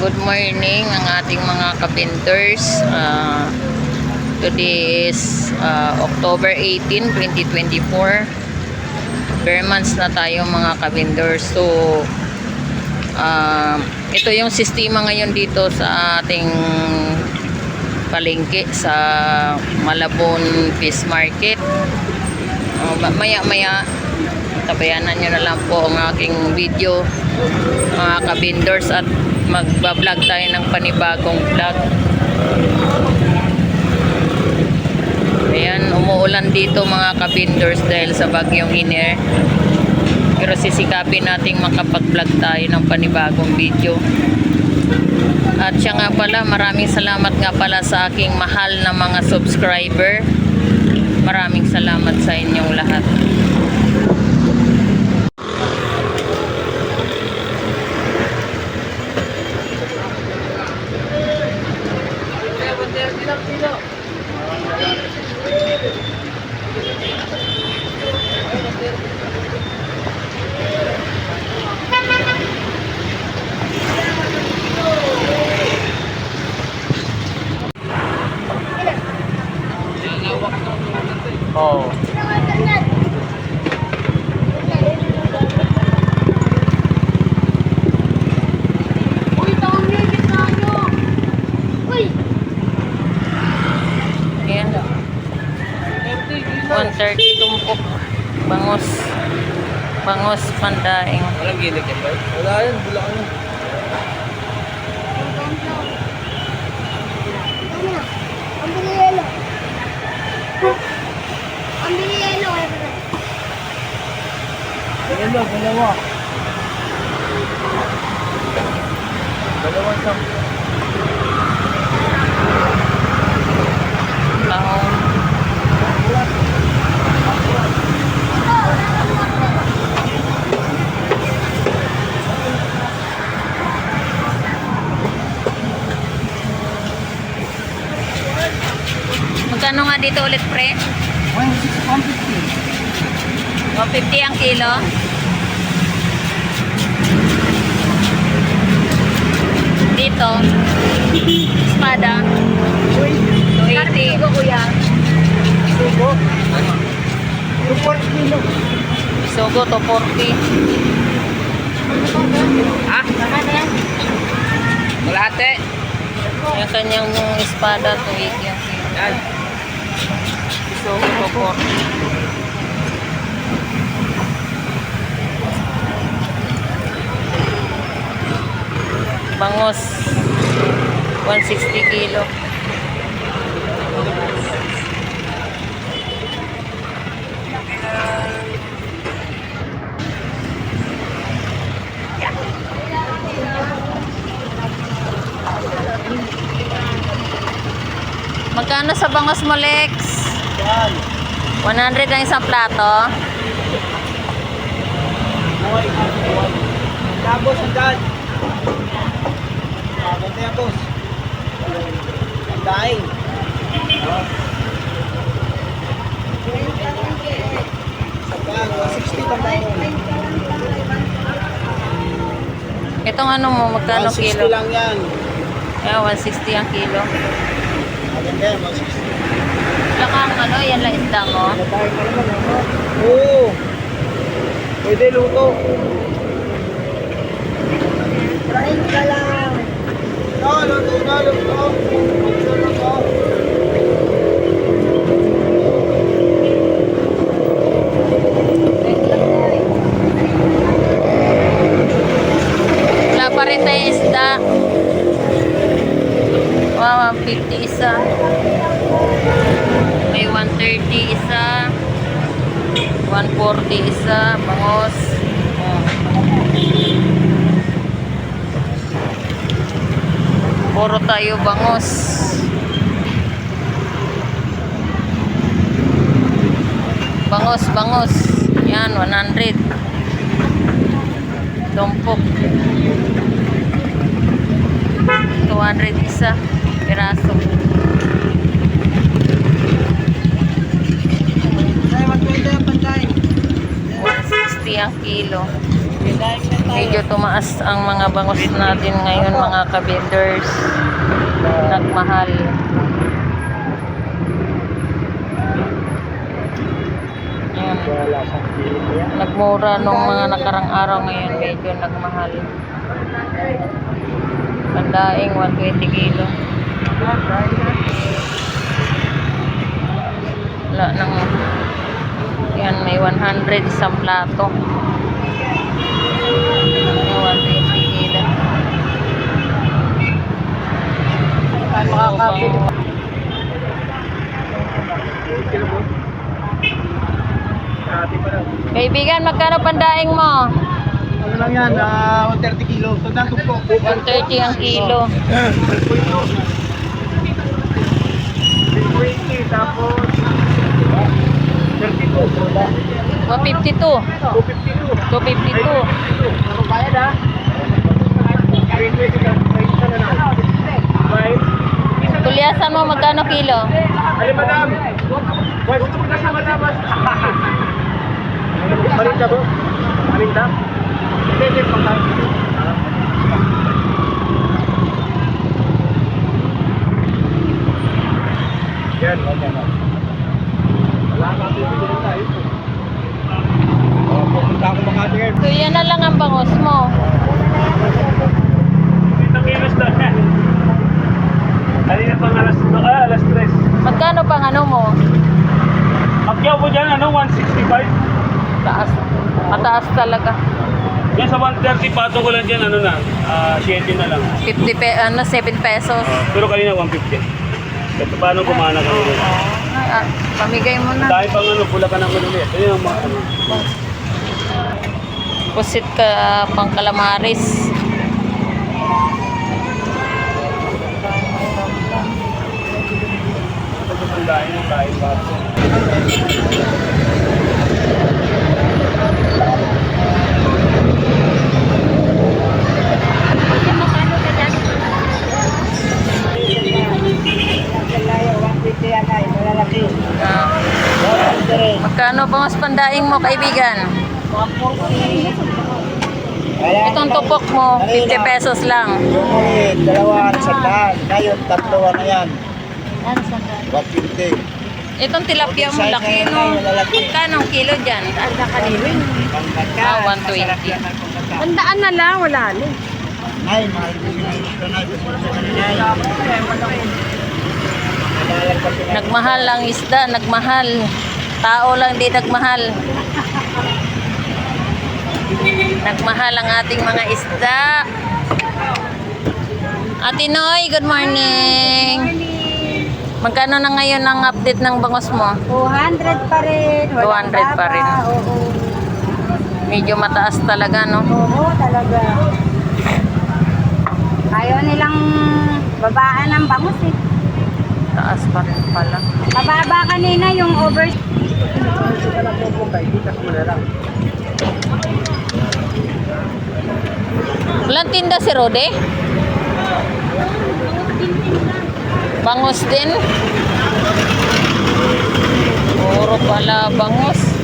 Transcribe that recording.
Good morning ang ating mga kapinters. Ah, today is ah, October 18, 2024. Bare months na tayo mga kapinters. So, ah, ito yung sistema ngayon dito sa ating palengke sa Malabon Fish Market. Uh, maya maya tabayanan nyo na lang po ang aking video mga kabindors at magbablog tayo ng panibagong vlog. Ayan umuulan dito mga kabindors dahil sa bagyong iner pero sisikapin nating makapag-vlog tayo ng panibagong video. At siya nga pala maraming salamat nga pala sa aking mahal na mga subscriber. Maraming salamat sa inyong lahat Oh. Uy, taong niya, gitna nyo. Uy, Ayan. 130 tumpok. Bangos. Bangos pandaing. Walang gilig yan ba? Wala yan, bulakan yan. ano na? Ang biliyelo. Ang biliyelo, kaya pala. Lang, dalawa. Dalawang sam. Tahong. Magkano nga dito ulit, pre? 150 ang kilo? Ito. Espada. 280. Sugo, kuya. Sugo. 240 kilo. Sugo, 240. Ah? Wala ate. Yung kanyang espada, 280. Yan. Sugo, 240. Bangos, 160 kilo. Magkano sa bangos mo, Lex? Yan. 100 ang isang plato. Tapos, ang ganito yan, boss. Ang daing. Sa 160 mo. Itong ano mo, magkano 160 kilo? lang yan. Yeah, 160 ang kilo. Maganda yan, 160. Saka ang ano, yan lang isda mo. Madaing ka naman, ano? Oo. Pwede luto. Kain ka lang. No, luto na, luto. Luto, luto. Wala pa rin tayong isda. Wow, 150 isa. May 130 isa. 140 isa. Bangos. Oh. Puro tayo bangos. Bangos, bangos. Yan, 100. Tumpok. 200 isa. Piraso. Ay, 120 ang pantay. 160 ang kilo. Medyo tumaas ang mga bangus natin ngayon mga kabinders. Nagmahal. Ayan. Nagmura nung mga nakarang araw ngayon, medyo nagmahal. Pandaing 120 kilo. Wala nang yan may 100 isang plato. May 120 kilo. Pa. Kaibigan, magkano pandaing mo? Ano lang yan, ah, 130 kilo. Tandaan ko po. 130 ang kilo. 320 tapos 32. 152. 252. 252. Ano bayad ha? 320 ka. Isa na lang. Five. Tulyasan mo, magkano kilo? Ali, madam. Gusto mo kasi madam. Marinda po? Marinda? Hindi, hindi. Pangkain. Yan, yan. Wala ka, bibili tayo. Oh, pupunta ako Makati ngayon. So, yan na lang ang bangos mo. Itong kilos yan. Kanina pang alas, ah, alas 3. Magkano pang ano mo? Akyaw mo dyan, ano, 165? Taas. Mataas talaga. Yan sa 130, patong ko lang dyan, ano na, ah, 7 na lang. 50 pe ano, 7 pesos. Ah, pero kanina 150. Ito paano kumana ka nila? Ay, ah, pamigay mo na. Dahil pang ano, pula ka naman ulit. Ano yung mga ano? Pusit ka pang kalamaris. Dahil ng dahil ba? Ah. magkano bangos pandaing mo, kaibigan? Itong tupok mo, 50 pesos lang. Yung dalawa sa daan. Ngayon, tatlo na yan. 150. Itong tilapia mo, laki no. Magkano ang kilo dyan? Ah, 120. Tandaan na lang, wala na. Nay, mahal ko sa. Nagmahal ang isda, nagmahal. Tao lang di nagmahal. Nagmahal ang ating mga isda. Ate Noy, good morning. Magkano na ngayon ang update ng bangos mo? 200 pa rin. 200 pa rin. Oo. Medyo mataas talaga, no? Oo, talaga. Ayaw nilang babaan ng bangus eh. Taas pa rin pala. Mababa kanina yung over... Walang tinda si Rode? Bangos din? Puro pala bangos.